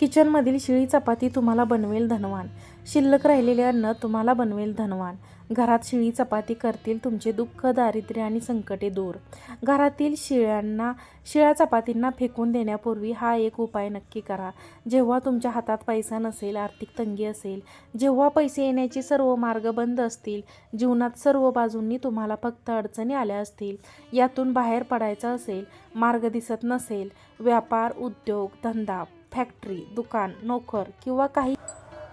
किचनमधील शिळी चपाती तुम्हाला बनवेल धनवान. शिल्लक राहिलेले अन्न तुम्हाला बनवेल धनवान. घरात शिळी चपाती करतील तुमचे दुःख दारिद्र्य आणि संकटे दूर. घरातील शिळ्यांना शिळ्या चपातींना फेकून देण्यापूर्वी हा एक उपाय नक्की करा. जेव्हा तुमच्या हातात पैसा नसेल आर्थिक तंगी असेल जेव्हा पैसे येण्याचे सर्व मार्ग बंद असतील जीवनात सर्व बाजूंनी तुम्हाला फक्त अडचणी आल्या असतील यातून बाहेर पडायचं असेल मार्ग दिसत नसेल व्यापार उद्योग धंदा फॅक्टरी दुकान नोकर किंवा काही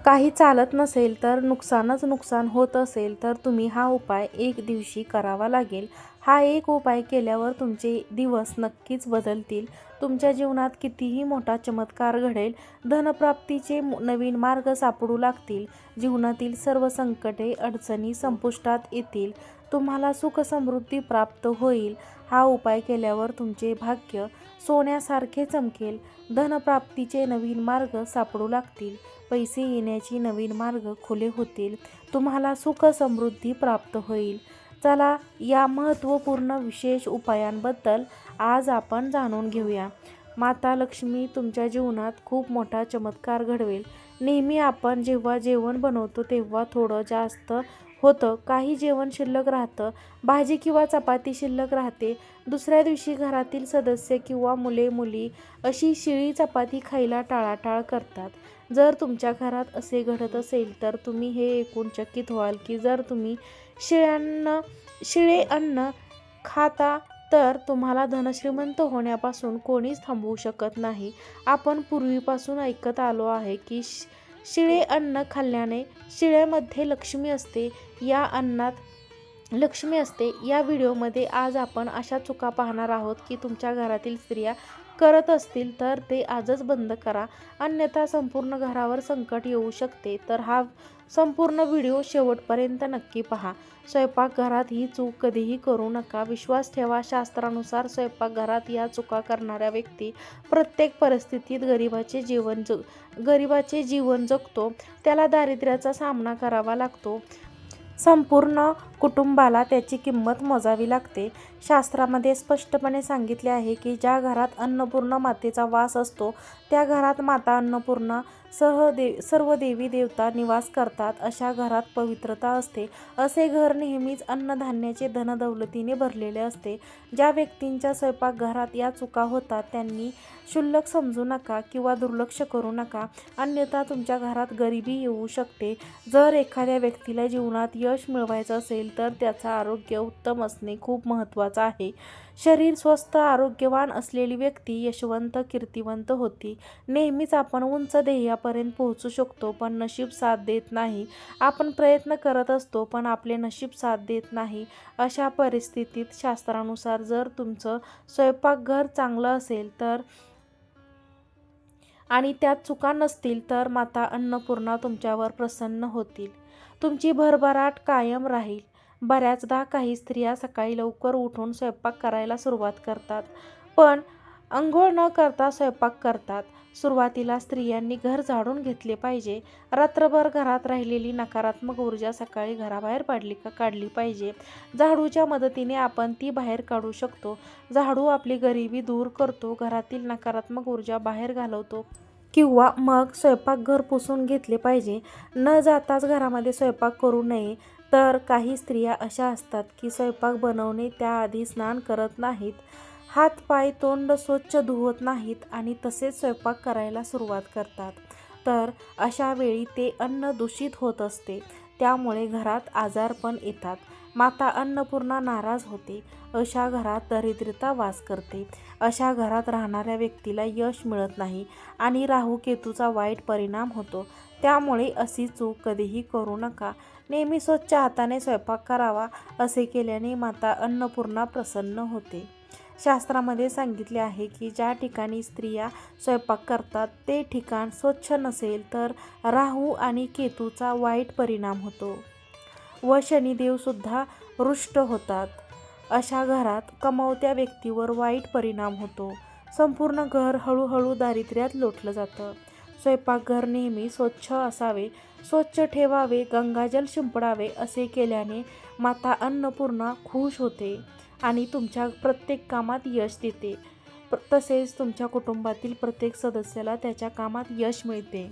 काही चालत नसेल तर नुकसानच नुकसान होत असेल तर तुम्ही हा उपाय एक दिवशी करावा लागेल. हा एक उपाय केल्यावर तुमचे दिवस नक्कीच बदलतील. तुमच्या जीवनात कितीही मोठा चमत्कार घडेल धनप्राप्तीचे नवीन मार्ग सापडू लागतील. जीवनातील सर्व संकटे अडचणी संपुष्टात येतील. तुम्हाला सुख समृद्धी प्राप्त होईल. हा उपाय केल्यावर तुमचे भाग्य सोन्यासारखे चमकेल. धनप्राप्तीचे नवीन मार्ग सापडू लागतील. पैसे येण्याची नवीन मार्ग खुले होतील. तुम्हाला सुख समृद्धी प्राप्त होईल. चला या महत्त्वपूर्ण विशेष उपायांबद्दल आज आपण जाणून घेऊया. माता लक्ष्मी तुमच्या जीवनात खूप मोठा चमत्कार घडवेल. नेहमी आपण जेव्हा जेवण बनवतो तेव्हा थोडं जास्त होतं. काही जेवण शिल्लक राहतं. भाजी किंवा चपाती शिल्लक राहते. दुसऱ्या दिवशी घरातील सदस्य किंवा मुले मुली अशी शिळी चपाती खायला टाळाटाळ करतात. जर तुमच्या घरात असे घडत असेल तर तुम्ही हे ऐकून चकित व्हाल की जर तुम्ही शिळ्यांना शिळे अन्न खाता तर तुम्हाला धनश्रीमंत होण्यापासून कोणीच थांबवू शकत नाही. आपण पूर्वीपासून ऐकत आलो आहे की शि शिळे अन्न खाल्ल्याने शिळ्यामध्ये लक्ष्मी असते. या अन्नात लक्ष्मी असते. या व्हिडिओमध्ये आज आपण अशा चुका पाहणार आहोत की तुमच्या घरातील स्त्रिया करत असतील तर ते आजच बंद करा. अन्यथा संपूर्ण घरावर संकट येऊ शकते. तर हा संपूर्ण व्हिडिओ शेवटपर्यंत नक्की पहा. स्वयंपाकघरात ही चूक कधीही करू नका. विश्वास ठेवा शास्त्रानुसार स्वयंपाकघरात या चुका करणाऱ्या व्यक्ती प्रत्येक परिस्थितीत गरिबाचे जीवन जग गरिबाचे जीवन जगतो. त्याला दारिद्र्याचा सामना करावा लागतो. संपूर्ण कुटुंबाला त्याची किंमत मोजावी लागते. शास्त्रामध्ये स्पष्टपणे सांगितले आहे की ज्या घरात अन्नपूर्ण मातेचा वास असतो त्या घरात माता अन्नपूर्णा सह दे सर्व देवी देवता निवास करतात अशा घरात पवित्रता असते. असे घर नेहमीच अन्नधान्याचे धनदौलतीने भरलेले असते. ज्या व्यक्तींच्या स्वयंपाकघरात या चुका होतात त्यांनी क्षुल्लक समजू नका किंवा दुर्लक्ष करू नका. अन्यथा तुमच्या घरात गरिबी येऊ शकते. जर एखाद्या व्यक्तीला जीवनात यश मिळवायचं असेल तर त्याचं आरोग्य उत्तम असणे खूप महत्त्वाचं आहे. शरीर स्वस्थ आरोग्यवान असलेली व्यक्ती यशवंत कीर्तिवंत होती. नेहमीच आपण उंच ध्येयापर्यंत पोहोचू शकतो पण नशीब साथ देत नाही. आपण प्रयत्न करत असतो पण आपले नशीब साथ देत नाही. अशा परिस्थितीत शास्त्रानुसार जर तुमचं स्वयंपाकघर चांगलं असेल तर आणि त्यात चुका नसतील तर माता अन्नपूर्णा तुमच्यावर प्रसन्न होतील. तुमची भरभराट कायम राहील. बऱ्याचदा काही स्त्रिया सकाळी लवकर उठून स्वयंपाक करायला सुरुवात करतात. पण अंघोळ न करता स्वयंपाक करतात. सुरुवातीला स्त्रियांनी घर झाडून घेतले पाहिजे. रात्रभर घरात राहिलेली नकारात्मक ऊर्जा सकाळी घराबाहेर पाडली का काढली पाहिजे. झाडूच्या मदतीने आपण ती बाहेर काढू शकतो. झाडू आपली गरिबी दूर करतो घरातील नकारात्मक ऊर्जा बाहेर घालवतो किंवा मग स्वयंपाकघर पुसून घेतले पाहिजे. न जाताच घरामध्ये स्वयंपाक करू नये. तर काही स्त्रिया अशा असतात की स्वयंपाक बनवणे त्याआधी स्नान करत नाहीत हात पाय तोंड स्वच्छ धुवत नाहीत आणि तसेच स्वयंपाक करायला सुरुवात करतात. तर अशा वेळी ते अन्न दूषित होत असते त्यामुळे घरात आजारपण येतात. माता अन्नपूर्णा नाराज होते अशा घरात दरिद्रता वास करते. अशा घरात राहणाऱ्या व्यक्तीला यश मिळत नाही आणि राहू केतूचा वाईट परिणाम होतो. त्यामुळे अशी चूक कधीही करू नका. नेहमी स्वच्छ हाताने स्वयंपाक करावा असे केल्याने माता अन्नपूर्णा प्रसन्न होते. शास्त्रामध्ये सांगितले आहे की ज्या ठिकाणी स्त्रिया स्वयंपाक करतात ते ठिकाण स्वच्छ नसेल तर राहू आणि केतूचा वाईट परिणाम होतो व शनिदेवसुद्धा रुष्ट होतात. अशा घरात कमावत्या व्यक्तीवर वाईट परिणाम होतो. संपूर्ण घर हळूहळू दारिद्र्यात लोटलं जातं. स्वयंपाकघर नेहमी स्वच्छ असावे स्वच्छ ठेवावे गंगाजल शिंपडावे असे केल्याने माता अन्नपूर्णा खुश होते आणि तुमच्या प्रत्येक कामात यश देते. तसेच तुमच्या कुटुंबातील प्रत्येक सदस्याला त्याच्या कामात यश मिळते.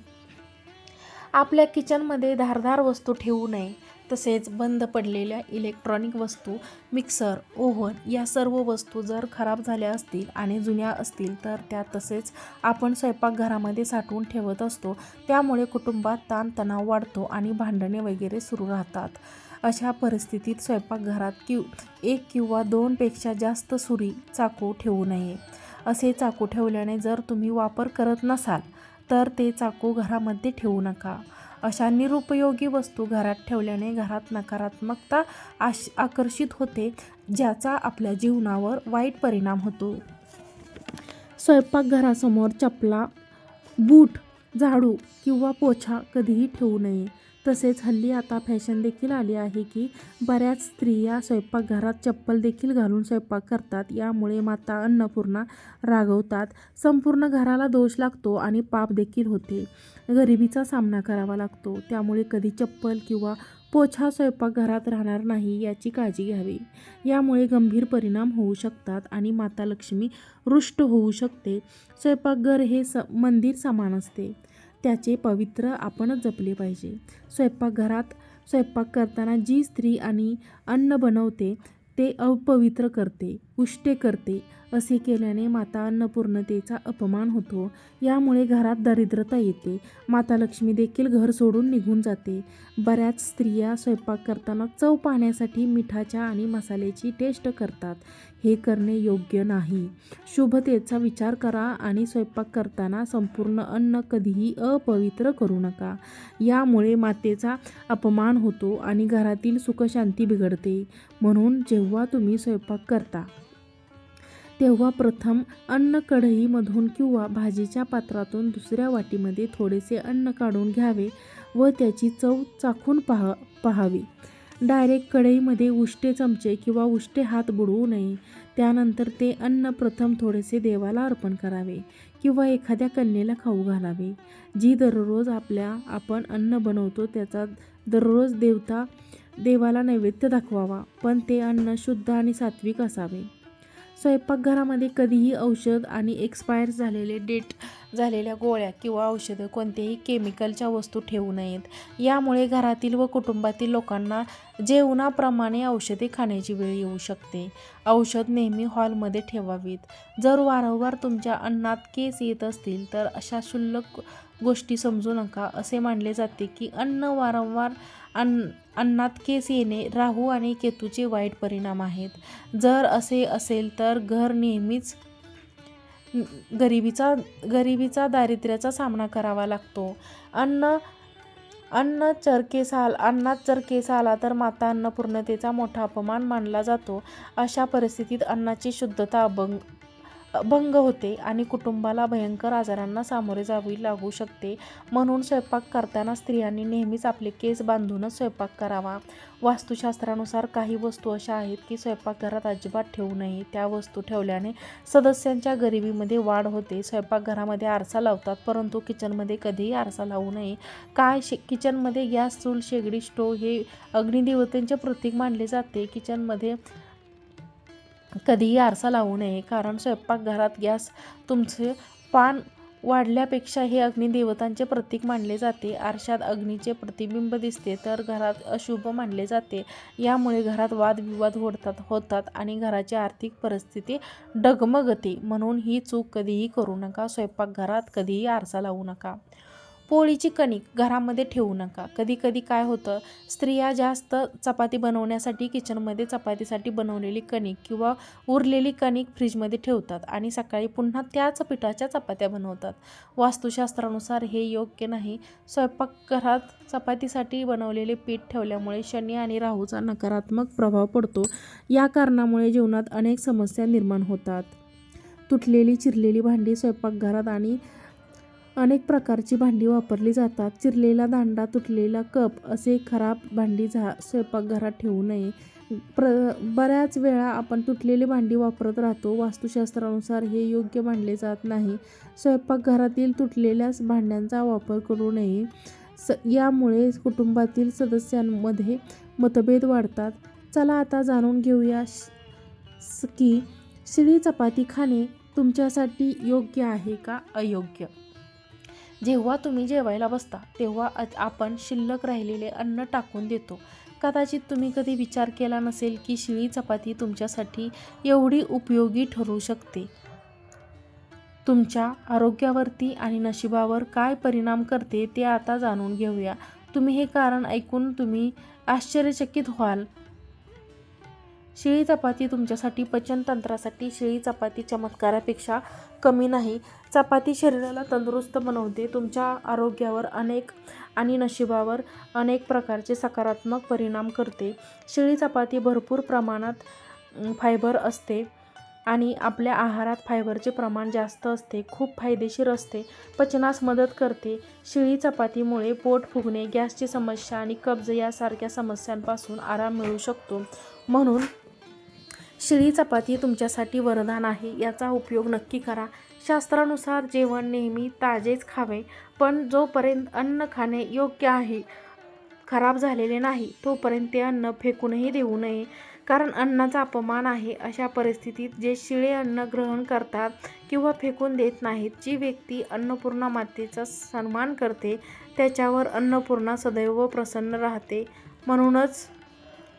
आपल्या किचनमध्ये धारदार वस्तू ठेवू नये. तसेच बंद पडलेल्या इलेक्ट्रॉनिक वस्तू मिक्सर ओव्हन या सर्व वस्तू जर खराब झाल्या असतील आणि जुन्या असतील तर त्या तसेच आपण स्वयंपाकघरामध्ये साठवून ठेवत असतो. त्यामुळे कुटुंबात ताणतणाव वाढतो आणि भांडणे वगैरे सुरू राहतात. अशा परिस्थितीत स्वयंपाकघरात कि एक किंवा दोनपेक्षा जास्त सुरी चाकू ठेवू नये. असे चाकू ठेवल्याने जर तुम्ही वापर करत नसाल तर ते चाकू घरामध्ये ठेवू नका. अशा निरुपयोगी वस्तू घरात ठेवल्याने घरात नकारात्मकता आश आकर्षित होते ज्याचा आपल्या जीवनावर वाईट परिणाम होतो. स्वयंपाकघरासमोर चपला बूट झाडू किंवा पोछा कधीही ठेवू नये. तसेच हल्ली आता फॅशन देखील आली आहे की बऱ्याच स्त्रिया स्वयंपाकघरात चप्पल देखील घालून स्वयंपाक करतात. यामुळे माता अन्नपूर्णा रागवतात. संपूर्ण घराला दोष लागतो आणि पाप देखील होते. गरिबीचा सामना करावा लागतो. त्यामुळे कधी चप्पल किंवा पोछा स्वयंपाकघरात राहणार नाही याची काळजी घ्यावी. यामुळे गंभीर परिणाम होऊ शकतात आणि माता लक्ष्मी रुष्ट होऊ शकते. स्वयंपाकघर हे स मंदिर समान असते. त्याचे पवित्र आपणच जपले पाहिजे. स्वयंपाकघरात स्वयंपाक करताना जी स्त्री आणि अन्न बनवते ते अपवित्र करते. उष्टे करते. असे केल्याने माता अन्नपूर्णतेचा अपमान होतो. यामुळे घरात दरिद्रता येते. माता लक्ष्मी देखील घर सोडून निघून जाते. बऱ्याच स्त्रिया स्वयंपाक करताना चव पाहण्यासाठी मिठाच्या आणि मसाल्याची टेस्ट करतात. हे करणे योग्य नाही. शुभतेचा विचार करा आणि स्वयंपाक करताना संपूर्ण अन्न कधीही अपवित्र करू नका. यामुळे मातेचा अपमान होतो आणि घरातील सुखशांती बिघडते. म्हणून जेव्हा तुम्ही स्वयंपाक करता तेव्हा प्रथम अन्न कढईमधून किंवा भाजीच्या पात्रातून दुसऱ्या वाटीमध्ये थोडेसे अन्न काढून घ्यावे व त्याची चव चाखून पाहा पाहावी. डायरेक्ट कढईमध्ये उष्टे चमचे किंवा उष्टे हात बुडवू नये. त्यानंतर ते अन्न प्रथम थोडेसे देवाला अर्पण करावे किंवा एखाद्या कन्येला खाऊ घालावे. जी दररोज आपल्या आपण अन्न बनवतो त्याचा दररोज देवता देवाला नैवेद्य दाखवावा. पण ते अन्न शुद्ध आणि सात्विक असावे. स्वयंपाकघरामध्ये कधीही औषध आणि एक्सपायर झालेले डेट झालेल्या गोळ्या किंवा औषधं कोणत्याही केमिकलच्या वस्तू ठेवू नयेत. यामुळे घरातील व कुटुंबातील लोकांना जेवणाप्रमाणे औषधे खाण्याची वेळ येऊ शकते. औषध नेहमी हॉलमध्ये ठेवावीत. जर वारंवार तुमच्या अन्नात केस येत असतील तर अशा शुल्लक गोष्टी समजू नका. असे मानले जाते की अन्न वारंवार अन्न अन्नात केस येणे राहू आणि केतूचे वाईट परिणाम आहेत. जर असे असेल तर घर नेहमीच गरिबीचा गरिबीचा दारिद्र्याचा सामना करावा लागतो. अन्न अन्न चरकेस आल अन्नात चरकेस आला तर माता अन्नपूर्णतेचा मोठा अपमान मानला जातो. अशा परिस्थितीत अन्नाची शुद्धता अभंग भंग होते आणि कुटुंबाला भयंकर आजारांना सामोरे जावे लागू शकते. म्हणून स्वयंपाक करताना स्त्रियांनी नेहमीच आपले केस बांधूनच स्वयंपाक करावा. वास्तुशास्त्रानुसार काही वस्तू अशा आहेत की स्वयंपाकघरात अजिबात ठेवू नये. त्या वस्तू ठेवल्याने सदस्यांच्या गरिबीमध्ये वाढ होते. स्वयंपाकघरामध्ये आरसा लावतात परंतु किचनमध्ये कधीही आरसा लावू नये. काय शे किचनमध्ये गॅस चूल शेगडी स्टोव हे अग्निदेवतेंचे प्रतीक मानले जाते. किचनमध्ये कधीही आरसा लावू नये कारण स्वयंपाकघरात गॅस तुमचे पान वाढल्यापेक्षा हे अग्निदेवतांचे प्रतीक मानले जाते. आरशात अग्नीचे प्रतिबिंब दिसते तर घरात अशुभ मानले जाते. यामुळे घरात वादविवाद होतात होतात आणि घराची आर्थिक परिस्थिती डगमगते. म्हणून ही चूक कधीही करू नका स्वयंपाकघरात कधीही आरसा लावू नका. पोळीची कणिक घरामध्ये ठेवू नका. कधी कधी काय होतं स्त्रिया जास्त चपाती बनवण्यासाठी किचनमध्ये चपातीसाठी बनवलेली कणिक किंवा उरलेली कणिक फ्रीजमध्ये ठेवतात आणि सकाळी पुन्हा त्याच पिठाच्या चपात्या बनवतात. वास्तुशास्त्रानुसार हे योग्य नाही. स्वयंपाकघरात चपातीसाठी बनवलेले पीठ ठेवल्यामुळे शनी आणि राहूचा नकारात्मक प्रभाव पडतो. या कारणामुळे जीवनात अनेक समस्या निर्माण होतात. तुटलेली चिरलेली भांडी स्वयंपाकघरात आणि अनेक प्रकारची भांडी वापरली जातात. चिरलेला दांडा तुटलेला कप असे खराब भांडी झा स्वयंपाकघरात ठेवू नये. प्र बऱ्याच वेळा आपण तुटलेली भांडी वापरत राहतो. वास्तुशास्त्रानुसार हे योग्य मानले जात नाही. स्वयंपाकघरातील तुटलेल्या भांड्यांचा वापर करू नये. स यामुळे कुटुंबातील सदस्यांमध्ये मतभेद वाढतात. चला आता जाणून घेऊया श- स- की शिळी चपाती खाणे तुमच्यासाठी योग्य आहे का अयोग्य? जेव्हा तुम्ही जेवायला बसता तेव्हा आपण शिल्लक राहिलेले अन्न टाकून देतो. कदाचित तुम्ही कधी विचार केला नसेल की शिळी चपाती तुमच्यासाठी एवढी उपयोगी ठरू शकते. तुमच्या आरोग्यावरती आणि नशिबावर काय परिणाम करते ते आता जाणून घेऊया. तुम्ही हे कारण ऐकून तुम्ही आश्चर्यचकित व्हाल. शिळी चपाती तुमच्यासाठी पचनतंत्रासाठी शिळी चपाती चमत्कारापेक्षा कमी नाही. चपाती शरीराला तंदुरुस्त बनवते. तुमच्या आरोग्यावर अनेक आणि नशिबावर अनेक प्रकारचे सकारात्मक परिणाम करते. शिळी चपाती भरपूर प्रमाणात फायबर असते आणि आपल्या आहारात फायबरचे प्रमाण जास्त असते. खूप फायदेशीर असते. पचनास मदत करते. शिळी चपातीमुळे पोट फुगणे गॅसची समस्या आणि कब्ज यासारख्या समस्यांपासून आराम मिळू शकतो. म्हणून शिळी चपाती तुमच्यासाठी वरदान आहे याचा उपयोग नक्की करा. शास्त्रानुसार जेवण नेहमी ताजेच खावे पण जोपर्यंत अन्न खाणे योग्य आहे खराब झालेले नाही तोपर्यंत ते अन्न फेकूनही देऊ नये. कारण अन्नाचा अपमान आहे अशा परिस्थितीत जे शिळे अन्न ग्रहण करतात किंवा फेकून देत नाहीत जी व्यक्ती अन्नपूर्णा मातेचा सन्मान करते त्याच्यावर अन्नपूर्णा सदैव प्रसन्न राहते. म्हणूनच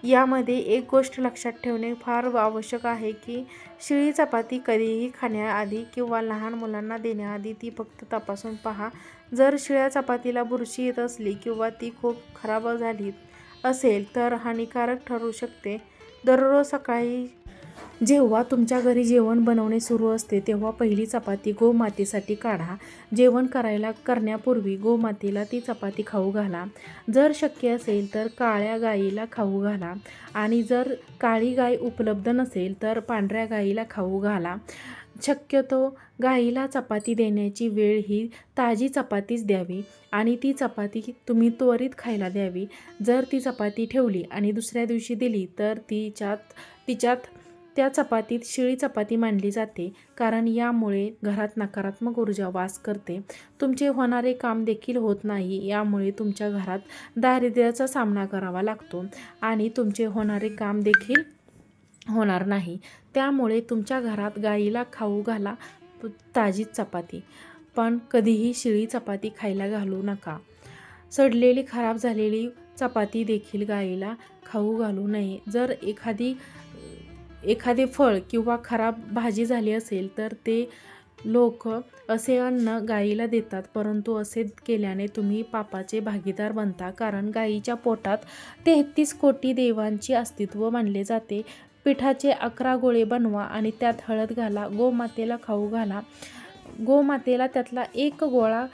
यामध्ये एक गोष्ट लक्षात ठेवणे फार आवश्यक आहे की शिळी चपाती कधीही खाण्याआधी किंवा लहान मुलांना देण्याआधी ती फक्त तपासून पहा. जर शिळ्या चपातीला बुरशी येत असली किंवा ती खूप खराब झाली असेल तर हानिकारक ठरू शकते. दररोज सकाळी जेव्हा तुमच्या घरी जेवण बनवणे सुरू असते तेव्हा पहिली चपाती गोमातेसाठी काढा. जेवण करायला करण्यापूर्वी गोमातेला ती चपाती खाऊ घाला. जर शक्य असेल तर काळ्या गाईला खाऊ घाला आणि जर काळी गाय उपलब्ध नसेल तर पांढऱ्या गाईला खाऊ घाला. शक्यतो गाईला चपाती देण्याची वेळ ही ताजी चपातीच द्यावी आणि ती चपाती तुम्ही त्वरित खायला द्यावी. जर ती चपाती ठेवली आणि दुसऱ्या दिवशी दिली तर तिच्यात तिच्यात त्या चपातीत शिळी चपाती मांडली जाते कारण यामुळे घरात नकारात्मक ऊर्जा वास करते. तुमचे होणारे काम देखील होत नाही यामुळे तुमच्या घरात दारिद्र्याचा सामना करावा लागतो आणि तुमचे होणारे काम देखील होणार नाही. त्यामुळे तुमच्या घरात गाईला खाऊ घाला ताजी चपाती. पण कधीही शिळी चपाती खायला घालू नका. सडलेली खराब झालेली चपाती देखील गाईला खाऊ घालू नये. जर एखादी एखादे फळ किंवा खराब भाजी झाली असेल तर ते लोक असे अन्न गाईला देतात परंतु असे केल्याने तुम्ही पापाचे भागीदार बनता कारण गाईच्या पोटात तेहतीस कोटी देवांचे अस्तित्व मानले जाते. पिठाचे अकरा गोळे बनवा आणि त्यात हळद घाला गोमातेला खाऊ घाला. गोमातेला त्यातला एक गोळा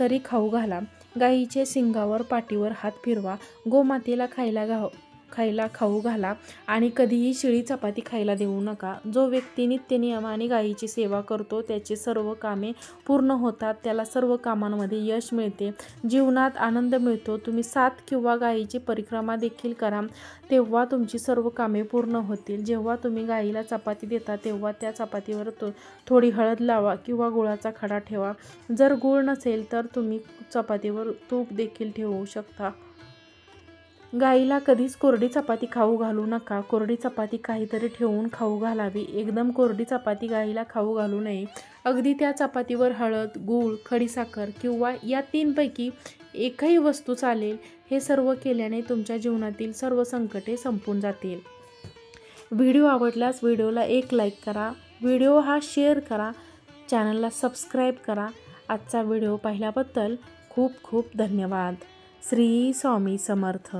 तरी खाऊ घाला. गाईचे शिंगावर पाठीवर हात फिरवा. गोमातेला खायला घाव खायला खाऊ घाला आणि कधीही शिळी चपाती खायला देऊ नका. जो व्यक्ती नित्यनियमाने गायीची सेवा करतो त्याचे सर्व कामे पूर्ण होतात. त्याला सर्व कामांमध्ये यश मिळते. जीवनात आनंद मिळतो. तुम्ही सात किंवा गायीची परिक्रमा देखील करा. तेव्हा तुमची सर्व कामे पूर्ण होतील. जेव्हा तुम्ही गाईला चपाती देता तेव्हा त्या चपातीवर तो थोडी हळद लावा किंवा गुळाचा खडा ठेवा. जर गुळ नसेल तर तुम्ही चपातीवर तूप देखील ठेवू शकता. गाईला कधीच कोरडी चपाती खाऊ घालू नका. कोरडी चपाती काहीतरी ठेवून खाऊ घालावी. एकदम कोरडी चपाती गाईला खाऊ घालू नये. अगदी त्या चपातीवर हळद गूळ खडीसाखर किंवा या तीनपैकी एकही वस्तू चालेल हे सर्व केल्याने तुमच्या जीवनातील सर्व संकटे संपून जातील. व्हिडिओ आवडल्यास व्हिडिओला एक लाईक करा. व्हिडिओ हा शेअर करा. चॅनलला सबस्क्राईब करा. आजचा व्हिडिओ पाहिल्याबद्दल खूप खूप धन्यवाद. श्री स्वामी समर्थ.